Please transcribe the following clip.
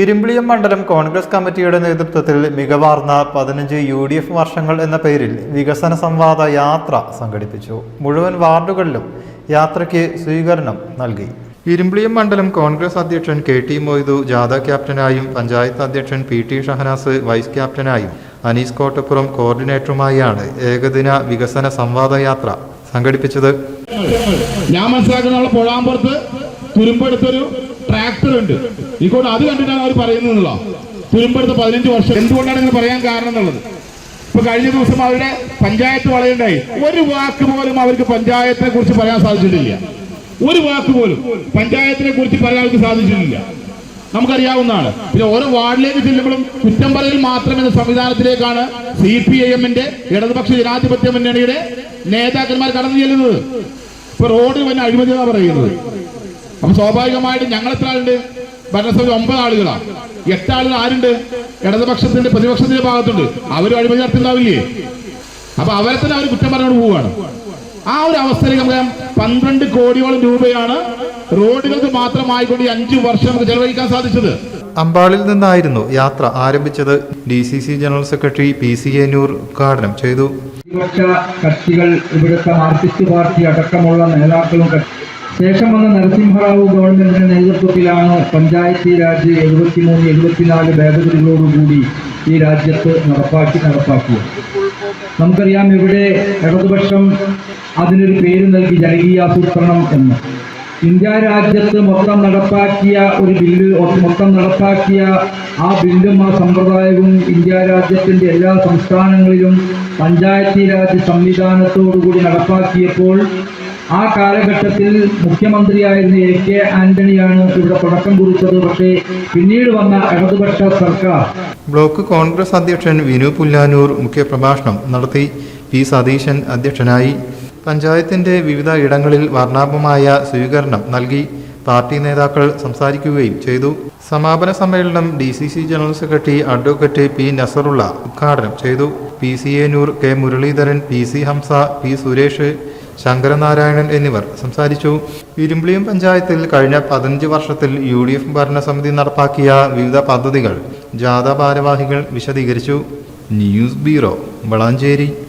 ഇരുമ്പിളിയം മണ്ഡലം കോൺഗ്രസ് കമ്മിറ്റിയുടെ നേതൃത്വത്തിൽ മികവാർന്ന പതിനഞ്ച് യു ഡി എഫ് വർഷങ്ങൾ എന്ന പേരിൽ വികസന സംവാദ യാത്ര സംഘടിപ്പിച്ചു. മുഴുവൻ വാർഡുകളിലും യാത്രയ്ക്ക് സ്വീകരണം നൽകി. ഇരുമ്പിളിയം മണ്ഡലം കോൺഗ്രസ് അധ്യക്ഷൻ കെ ടി മൊയ്തു ജാഥ ക്യാപ്റ്റനായും പഞ്ചായത്ത് അധ്യക്ഷൻ പി ടി ഷഹനാസ് വൈസ് ക്യാപ്റ്റനായും അനീസ് കോട്ടപ്പുറം കോർഡിനേറ്ററുമായാണ് ഏകദിന വികസന സംവാദ യാത്ര സംഘടിപ്പിച്ചത്. ഞാൻ മനസ്സിലാക്കുന്ന തുരുമ്പെടുത്തൊരു ട്രാക്ടർ ഉണ്ട്. ഇക്കോട്ട് അത് കണ്ടിട്ടാണ് അവർ പറയുന്നതെന്നുള്ള. തുരുമ്പെടുത്ത പതിനഞ്ച് വർഷം. എന്തുകൊണ്ടാണ് ഇങ്ങനെ പറയാൻ കാരണം എന്നുള്ളത്? ഇപ്പൊ കഴിഞ്ഞ ദിവസം അവരുടെ പഞ്ചായത്ത് വളയുണ്ടായി. ഒരു വാക്ക് പോലും അവർക്ക് പഞ്ചായത്തിനെ കുറിച്ച് പറയാൻ സാധിച്ചിട്ടില്ല. ഒരു വാക്ക് പോലും പഞ്ചായത്തിനെ കുറിച്ച് പറയാൻ അവർക്ക് സാധിച്ചിട്ടില്ല. നമുക്കറിയാവുന്നതാണ്. പിന്നെ ഓരോ വാർഡിലേക്ക് ചെല്ലുമ്പോഴും കുറ്റം പറയൽ മാത്രം എന്ന സംവിധാനത്തിലേക്കാണ് സി പി ഐ എമ്മിന്റെ ഇടതുപക്ഷ ജനാധിപത്യ മുന്നണിയുടെ നേതാക്കന്മാർ കടന്നു ചെല്ലുന്നത്. ഇപ്പൊ റോഡ് വന്ന അഴിമതി എന്നാ പറയുന്നത്. അപ്പൊ സ്വാഭാവികമായിട്ടും ഞങ്ങൾ എത്ര ആളുണ്ട് ഭരണസമിതി ഒമ്പത് ആളുകളാ. എട്ട് ആളുകൾ ആരുണ്ട്? ഇടതുപക്ഷത്തിന്റെ പ്രതിപക്ഷത്തിന്റെ ഭാഗത്തുണ്ട്. അവരും അഴിമതി നടത്തിണ്ടാവില്ലേ അപ്പൊ അവരെ തന്നെ അവർ കുറ്റം പറഞ്ഞുകൊണ്ട് പോവുകയാണ്. ആ ഒരു അവസ്ഥയിൽ നമുക്ക് പന്ത്രണ്ട് കോടിയോളം രൂപയാണ് റോഡുകൾക്ക് മാത്രമായിക്കൊണ്ട് അഞ്ചു വർഷം നമുക്ക് ചെലവഴിക്കാൻ സാധിച്ചത്. അമ്പാളിൽ നിന്നായിരുന്നു യാത്ര ആരംഭിച്ചത്. D C C general secretary P C Ennur Noor ഉദ്ഘാടനം ചെയ്തു. പ്രതിപക്ഷ കക്ഷികൾ ഇവിടുത്തെ മാർക്സിസ്റ്റ് പാർട്ടി അടക്കമുള്ള നേതാക്കളും ശേഷം വന്ന നരസിംഹറാവു ഗവൺമെന്റിന്റെ നേതൃത്വത്തിലാണ് പഞ്ചായത്തി രാജ് എഴുപത്തിമൂന്ന് എഴുപത്തിനാല് ഭേദഗതികളോടുകൂടി ഈ രാജ്യത്ത് നടപ്പാക്കി നടപ്പാക്കിയത്. നമുക്കറിയാം ഇവിടെ ഇടതുപക്ഷം അതിനൊരു പേര് നൽകി ജനകീയാസൂത്രണം എന്ന്. ഇന്ത്യ രാജ്യത്ത് മൊത്തം നടപ്പാക്കിയ ഒരു ബില്ല് മൊത്തം നടപ്പാക്കിയ ആ ബില്ലും ആ സമ്പ്രദായവും ഇന്ത്യ രാജ്യത്തിന്റെ എല്ലാ സംസ്ഥാനങ്ങളിലും പഞ്ചായത്തി രാജ് സംവിധാനത്തോടുകൂടി നടപ്പാക്കിയപ്പോൾ ആ കാലഘട്ടത്തിൽ മുഖ്യമന്ത്രിയായിരുന്ന എ കെ ആന്റണിയാണ് ഇവിടെ തുടക്കം കുറിച്ചത്. പക്ഷേ പിന്നീട് വന്ന ഇടതുപക്ഷ സർക്കാർ ബ്ലോക്ക് കോൺഗ്രസ് അധ്യക്ഷൻ വിനു പുല്ലാനൂർ മുഖ്യപ്രഭാഷണം നടത്തി. പി സതീശൻ അധ്യക്ഷനായി. പഞ്ചായത്തിന്റെ വിവിധ ഇടങ്ങളിൽ വർണാഭമായ സ്വീകരണം നൽകി. പാർട്ടി നേതാക്കൾ സംസാരിക്കുകയും ചെയ്തു. സമാപന സമ്മേളനം D C C general secretary advocate P Nasarulla ഉദ്ഘാടനം ചെയ്തു. P C A Noor K Muraleedharan P C Hamsa P Suresh Sankaranarayanan എന്നിവർ സംസാരിച്ചു. ഇരുമ്പിളിയും പഞ്ചായത്തിൽ കഴിഞ്ഞ പതിനഞ്ച് വർഷത്തിൽ യു ഡി എഫ് ഭരണസമിതി നടപ്പാക്കിയ വിവിധ പദ്ധതികൾ ജാഥ ഭാരവാഹികൾ വിശദീകരിച്ചു. News bureau Valanchery.